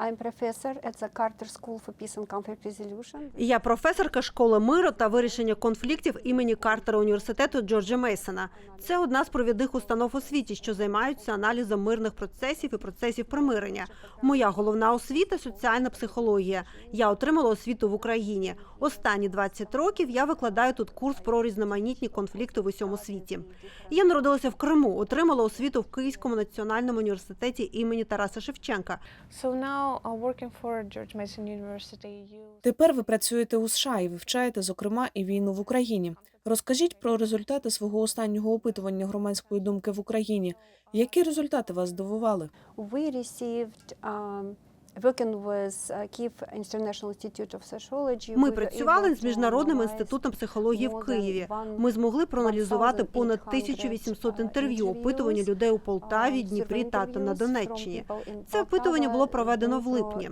I'm professor at the Carter School for Peace and Conflict Resolution. Я професорка школи миру та вирішення конфліктів імені Картера університету Джорджа Мейсона. Це одна з провідних установ у світі, що займаються аналізом мирних процесів і процесів примирення. Моя головна освіта соціальна психологія. Я отримала освіту в Україні. Останні 20 років я викладаю тут курс про різноманітні конфлікти в усьому світі. Я народилася в Криму, отримала освіту в Київському національному університеті імені Тараса Шевченка. So now, uh, Тепер ви працюєте у США і вивчаєте, зокрема, і війну в Україні. Розкажіть про результати свого останнього опитування громадської думки в Україні. Які результати вас здивували? We received um, uh. Ми працювали з міжнародним інститутом психології в Києві. Ми змогли проаналізувати понад 1800, 1800 uh, інтерв'ю, опитування людей у Полтаві, Дніпрі та на Донеччині. Це опитування було проведено в липні.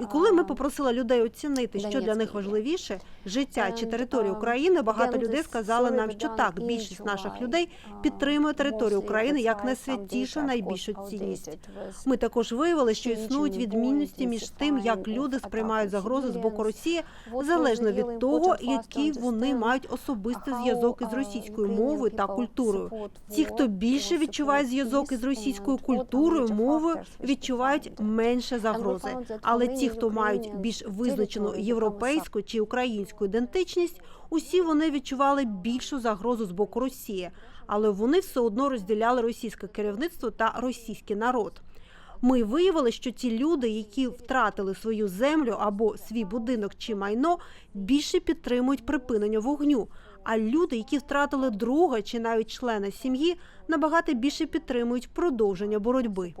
І коли ми um, попросили людей оцінити, що для них важливіше життя чи територія um, України, багато людей сказали нам, що так, більшість наших людей Uh, підтримує територію України як найсвятішу, найбільшу цінність. Ми також виявили, що існують more відмінності між тим, як люди сприймають загрози з боку. Росії, залежно від того, які вони мають особистий зв'язок із російською мовою та культурою. Ті, хто більше відчуває зв'язок із російською культурою, мовою, відчувають менше загрози. Але ті, хто мають більш визначену європейську чи українську ідентичність, усі вони відчували більшу загрозу з боку Росії, але вони все одно розділяли російське керівництво та російський народ. Ми виявили, що ті люди, які втратили свою землю або свій будинок чи майно, більше підтримують припинення вогню. А люди, які втратили друга чи навіть члена сім'ї, набагато більше підтримують продовження боротьби.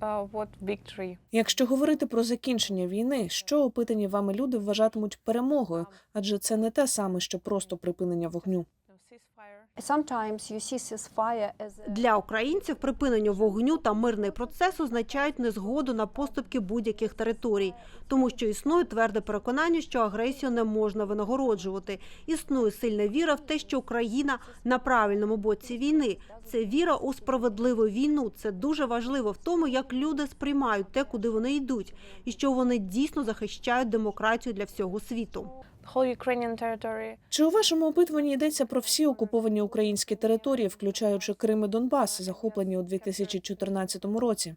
uh, Якщо говорити про закінчення війни, що опитані вами люди вважатимуть перемогою, адже це не те саме, що просто припинення вогню. Для українців припинення вогню та мирний процес означають незгоду на поступки будь-яких територій, тому що існує тверде переконання, що агресію не можна винагороджувати. Існує сильна віра в те, що Україна на правильному боці війни. Це віра у справедливу війну. Це дуже важливо в тому, як люди сприймають те, куди вони йдуть, і що вони дійсно захищають демократію для всього світу. The whole Ukrainian territory Чи у вашому опитуванні йдеться про всі окуповані українські території, включаючи Крим і Донбас, захоплені у 2014 році?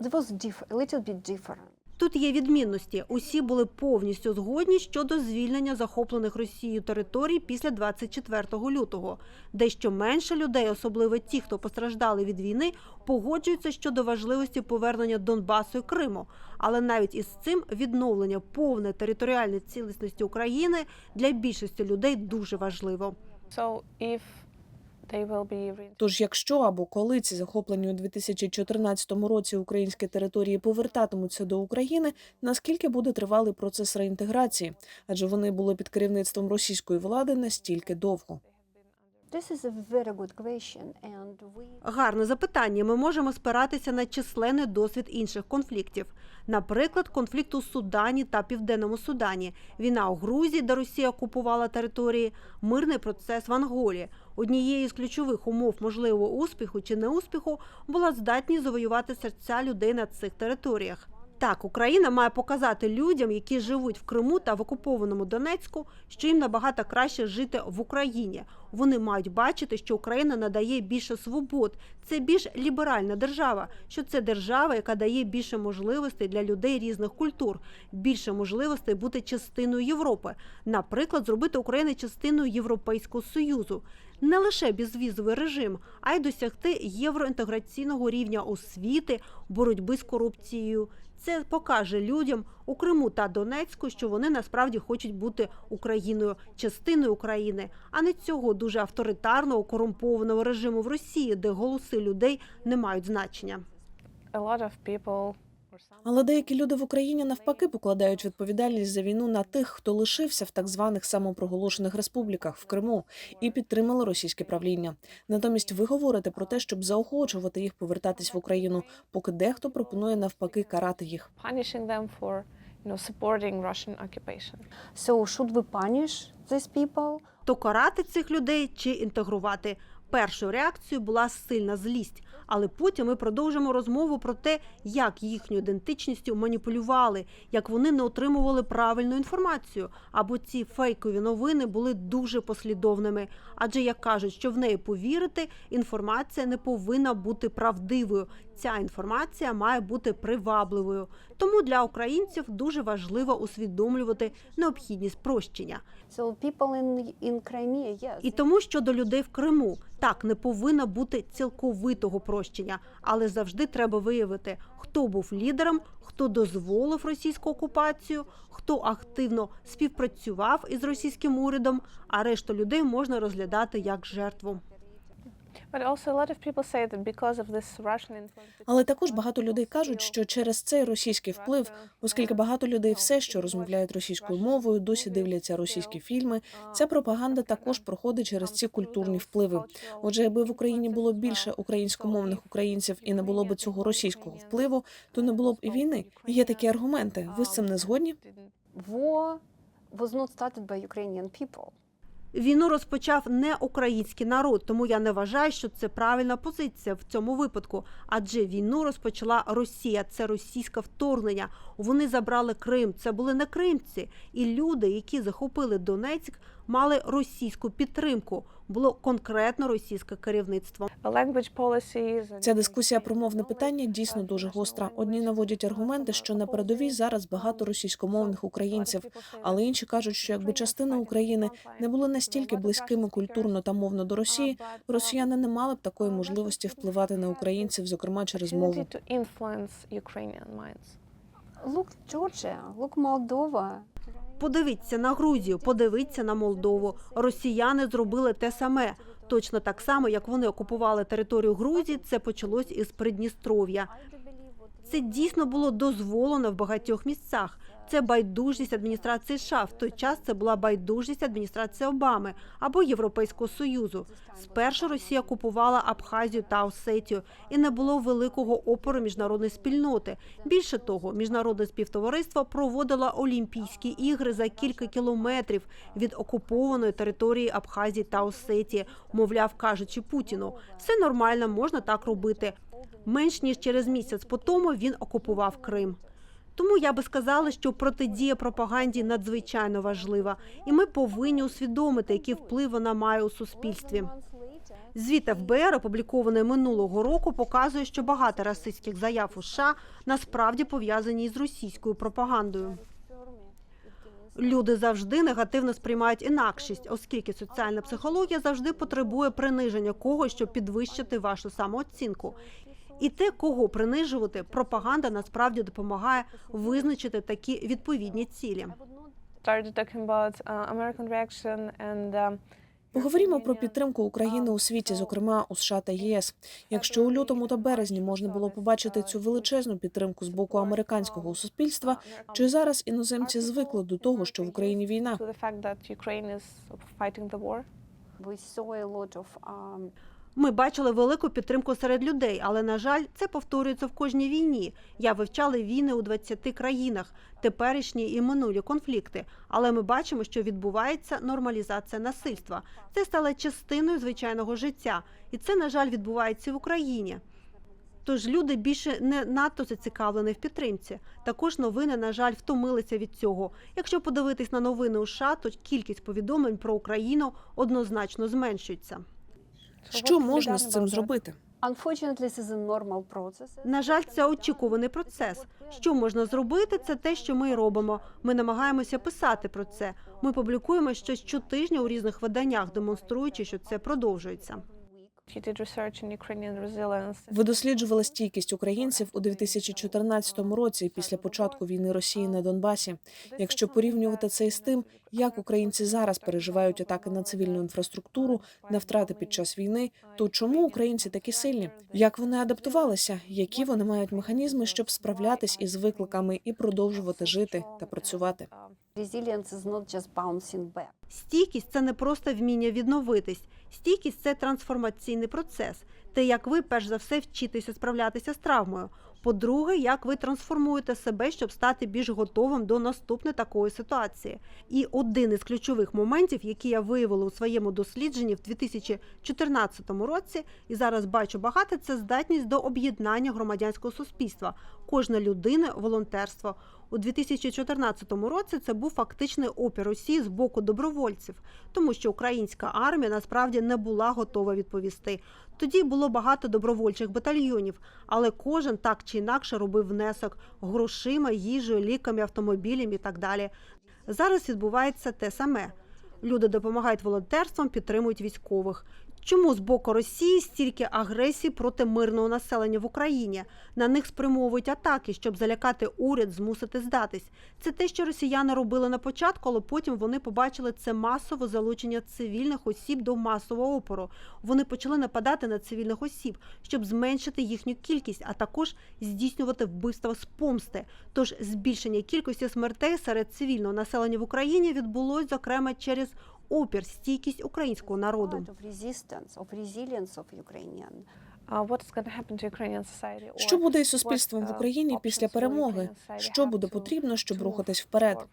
it was diff- a little bit different. Тут є відмінності. Усі були повністю згодні щодо звільнення захоплених Росією територій після 24 лютого. Дещо менше людей, особливо ті, хто постраждали від війни, погоджуються щодо важливості повернення Донбасу і Криму. Але навіть із цим відновлення повної територіальної цілісності України для більшості людей дуже важливо. so if Тож, якщо або коли ці захоплені у 2014 році українські території повертатимуться до України, наскільки буде тривалий процес реінтеграції? Адже вони були під керівництвом російської влади настільки довго. Гарне запитання. Ми можемо спиратися на численний досвід інших конфліктів. Наприклад, конфлікт у Судані та Південному Судані, війна у Грузії, де Росія окупувала території, мирний процес в Анголі. Однією з ключових умов можливого успіху чи неуспіху була здатність завоювати серця людей на цих територіях. Так, Україна має показати людям, які живуть в Криму та в окупованому Донецьку, що їм набагато краще жити в Україні. Вони мають бачити, що Україна надає більше свобод. Це більш ліберальна держава, що це держава, яка дає більше можливостей для людей різних культур, більше можливостей бути частиною Європи. Наприклад, зробити Україну частиною Європейського союзу. Не лише безвізовий режим, а й досягти євроінтеграційного рівня освіти, боротьби з корупцією. Це покаже людям у Криму та Донецьку, що вони насправді хочуть бути Україною, частиною України, а не цього дуже авторитарного корумпованого режиму в Росії, де голоси людей не мають значення. Але деякі люди в Україні навпаки покладають відповідальність за війну на тих, хто лишився в так званих самопроголошених республіках в Криму і підтримали російське правління. Натомість ви говорите про те, щоб заохочувати їх повертатись в Україну, поки дехто пропонує навпаки карати їх. so should we punish these people? То карати цих людей чи інтегрувати. Першою реакцією була сильна злість, Але потім ми продовжимо розмову про те, як їхньою ідентичністю маніпулювали, як вони не отримували правильну інформацію, або ці фейкові новини були дуже послідовними. Адже як кажуть, що в неї повірити, інформація не повинна бути правдивою. Ця інформація має бути привабливою. Тому для українців дуже важливо усвідомлювати необхідність прощення. І тому щодо людей в Криму так не повинно бути цілковитого прощення, але завжди треба виявити, хто був лідером, хто дозволив російську окупацію, хто активно співпрацював із російським урядом, а решту людей можна розглядати як жертву. Але також багато людей кажуть, що через цей російський вплив, оскільки багато людей все, що розмовляють російською мовою, досі дивляться російські фільми. Ця пропаганда також проходить через ці культурні впливи. Отже, якби в Україні було більше українськомовних українців і не було б цього російського впливу, то не було б і війни. Є такі аргументи. Ви з цим не згодні? Not started by Ukrainian people. Війну розпочав не український народ, тому я не вважаю, що це правильна позиція в цьому випадку. Адже війну розпочала Росія, це російське вторгнення. Вони забрали Крим. Це були не кримці, і люди, які захопили Донецьк, мали російську підтримку. Було конкретно російське керівництво. Ця дискусія про мовне питання дійсно дуже гостра. Одні наводять аргументи, що на передовій зараз багато російськомовних українців, але інші кажуть, що якби частина України не були настільки близькими культурно та мовно до Росії, росіяни не мали б такої можливості впливати на українців, зокрема через мову. opportunity to influence Ukrainian Подивіться на Грузію, подивіться на Молдову. Росіяни зробили те саме. Точно так само, як вони окупували територію Грузії, це почалось із Придністров'я. Це дійсно було дозволено в багатьох місцях. Це байдужість адміністрації США. В той час це була байдужість адміністрації Обами або Європейського союзу. Спершу Росія купувала Абхазію та Осетію, і не було великого опору міжнародної спільноти. Більше того, міжнародне співтовариство проводило Олімпійські ігри за кілька кілометрів від окупованої території Абхазії та Осетії, мовляв, кажучи Путіну, все нормально, можна так робити. Менш ніж через місяць по тому він окупував Крим. Тому я би сказала, що протидія пропаганді надзвичайно важлива, і ми повинні усвідомити, який вплив вона має у суспільстві. Звіт ФБР, опублікований минулого року, показує, що багато расистських заяв у США насправді пов'язані із російською пропагандою. Люди завжди негативно сприймають інакшість, оскільки соціальна психологія завжди потребує приниження когось, щоб підвищити вашу самооцінку. І те, кого принижувати, пропаганда насправді допомагає визначити такі відповідні цілі. Uh, um, Поговоримо про підтримку України у світі, зокрема у США та ЄС. Якщо у лютому та березні можна було побачити цю величезну підтримку з боку американського суспільства, чи зараз іноземці звикли до того, що в Україні війна? Ми бачили велику підтримку серед людей, але на жаль, це повторюється в кожній війні. Я вивчала війни у 20 країнах, теперішні і минулі конфлікти. Але ми бачимо, що відбувається нормалізація насильства. Це стало частиною звичайного життя, і це, на жаль, відбувається в Україні. Тож люди більше не надто зацікавлені в підтримці. Також новини, на жаль, втомилися від цього. Якщо подивитись на новини у США, то кількість повідомлень про Україну однозначно зменшується. Що можна з цим зробити? На жаль, це очікуваний процес. Що можна зробити? Це те, що ми й робимо. Ми намагаємося писати про це. Ми публікуємо щось щотижня у різних виданнях, демонструючи, що це продовжується. Ви досліджували стійкість українців у 2014 році після початку війни Росії на Донбасі. Якщо порівнювати це з тим, як українці зараз переживають атаки на цивільну інфраструктуру, на втрати під час війни, то чому українці такі сильні? Як вони адаптувалися? Які вони мають механізми, щоб справлятись із викликами і продовжувати жити та працювати? Resilience is not just bouncing back. Стійкість це не просто вміння відновитись. Стійкість це трансформаційний процес. Те, як ви перш за все вчитеся справлятися з травмою. По-друге, як ви трансформуєте себе, щоб стати більш готовим до наступної такої ситуації. І один із ключових моментів, які я виявила у своєму дослідженні в 2014 році, і зараз бачу багато, це здатність до об'єднання громадянського суспільства. Кожна людина волонтерство. У 2014 році це був фактичний опір Росії з боку добровольців, тому що українська армія насправді не була готова відповісти. Тоді було багато добровольчих батальйонів, але кожен так чи інакше робив внесок грошима, їжею, ліками, автомобілем і так далі. Зараз відбувається те саме. Люди допомагають волонтерством, підтримують військових. Чому з боку Росії стільки агресії проти мирного населення в Україні? На них спрямовують атаки, щоб залякати уряд, змусити здатись. Це те, що росіяни робили на початку, але потім вони побачили це масове залучення цивільних осіб до масового опору. Вони почали нападати на цивільних осіб, щоб зменшити їхню кількість, а також здійснювати вбивства з помсти. Тож збільшення кількості смертей серед цивільного населення в Україні відбулось зокрема через опір, стійкість українського народу. Що буде із суспільством в uh, Україні після перемоги? Що буде потрібно, щоб рухатись вперед?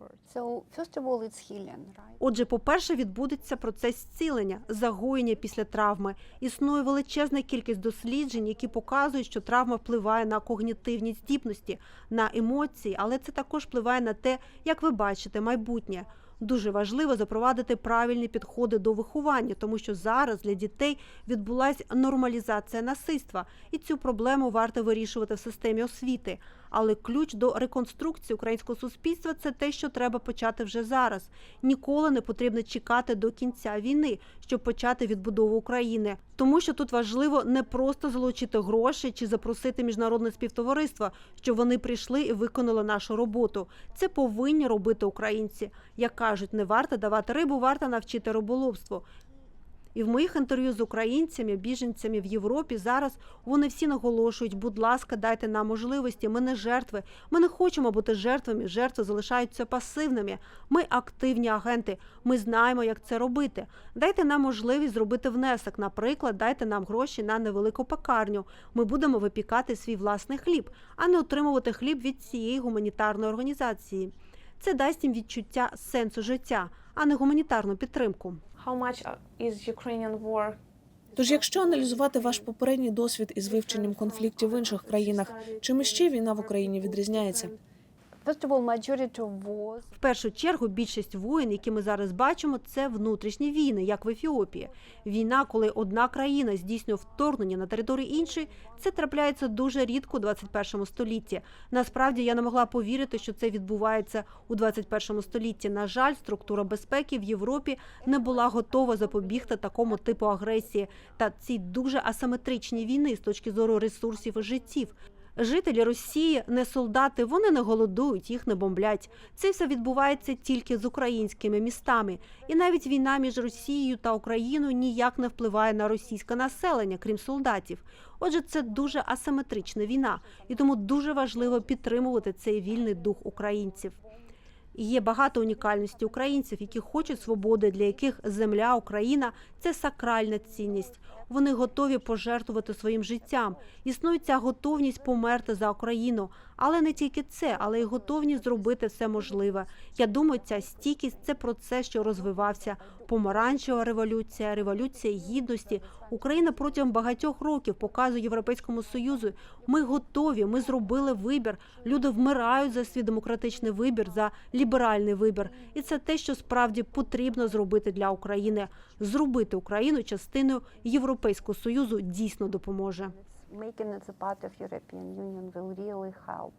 Отже, по-перше, відбудеться процес зцілення, загоєння після травми. Існує величезна кількість досліджень, які показують, що травма впливає на когнітивні здібності, на емоції, але це також впливає на те, як ви бачите майбутнє. Дуже важливо запровадити правильні підходи до виховання, тому що зараз для дітей відбулася нормалізація насильства, і цю проблему варто вирішувати в системі освіти. Але ключ до реконструкції українського суспільства це те, що треба почати вже зараз. Ніколи не потрібно чекати до кінця війни, щоб почати відбудову України. Тому що тут важливо не просто залучити гроші чи запросити міжнародне співтовариство, щоб вони прийшли і виконали нашу роботу. Це повинні робити українці. Як кажуть, не варто давати рибу, варто навчити риболовству. І в моїх інтерв'ю з українцями, біженцями в Європі зараз вони всі наголошують, будь ласка, дайте нам можливості. Ми не жертви. Ми не хочемо бути жертвами. Жертви залишаються пасивними. Ми активні агенти. Ми знаємо, як це робити. Дайте нам можливість зробити внесок. Наприклад, дайте нам гроші на невелику пекарню. Ми будемо випікати свій власний хліб, а не отримувати хліб від цієї гуманітарної організації. Це дасть їм відчуття сенсу життя, а не гуманітарну підтримку. Uh, Тож, якщо аналізувати ваш попередній досвід із вивченням конфліктів в інших країнах, чим іще війна в Україні відрізняється? В першу чергу більшість воїн, які ми зараз бачимо, це внутрішні війни, як в Ефіопії. Війна, коли одна країна здійснює вторгнення на територію іншої, це трапляється дуже рідко у 21 столітті. Насправді я не могла повірити, що це відбувається у 21 столітті. На жаль, структура безпеки в Європі не була готова запобігти такому типу агресії та цій дуже асиметричній війни з точки зору ресурсів і життів. Жителі Росії не солдати, вони не голодують, їх не бомблять. Це все відбувається тільки з українськими містами. І навіть війна між Росією та Україною ніяк не впливає на російське населення, крім солдатів. Отже, це дуже асиметрична війна, і тому дуже важливо підтримувати цей вільний дух українців. І Є багато унікальності українців, які хочуть свободи, для яких земля, Україна це сакральна цінність. Вони готові пожертвувати своїм життям. Існує ця готовність померти за Україну, але не тільки це, але й готовність зробити все можливе. Я думаю, ця стійкість це процес, що розвивався. Помаранчева революція, революція гідності. Україна протягом багатьох років показує Європейському Союзу. Ми готові, ми зробили вибір. Люди вмирають за свій демократичний вибір, за ліберальний вибір. І це те, що справді потрібно зробити для України. Зробити Україну частиною Європейського Союзу дійсно допоможе. making it a part of European Union will really help.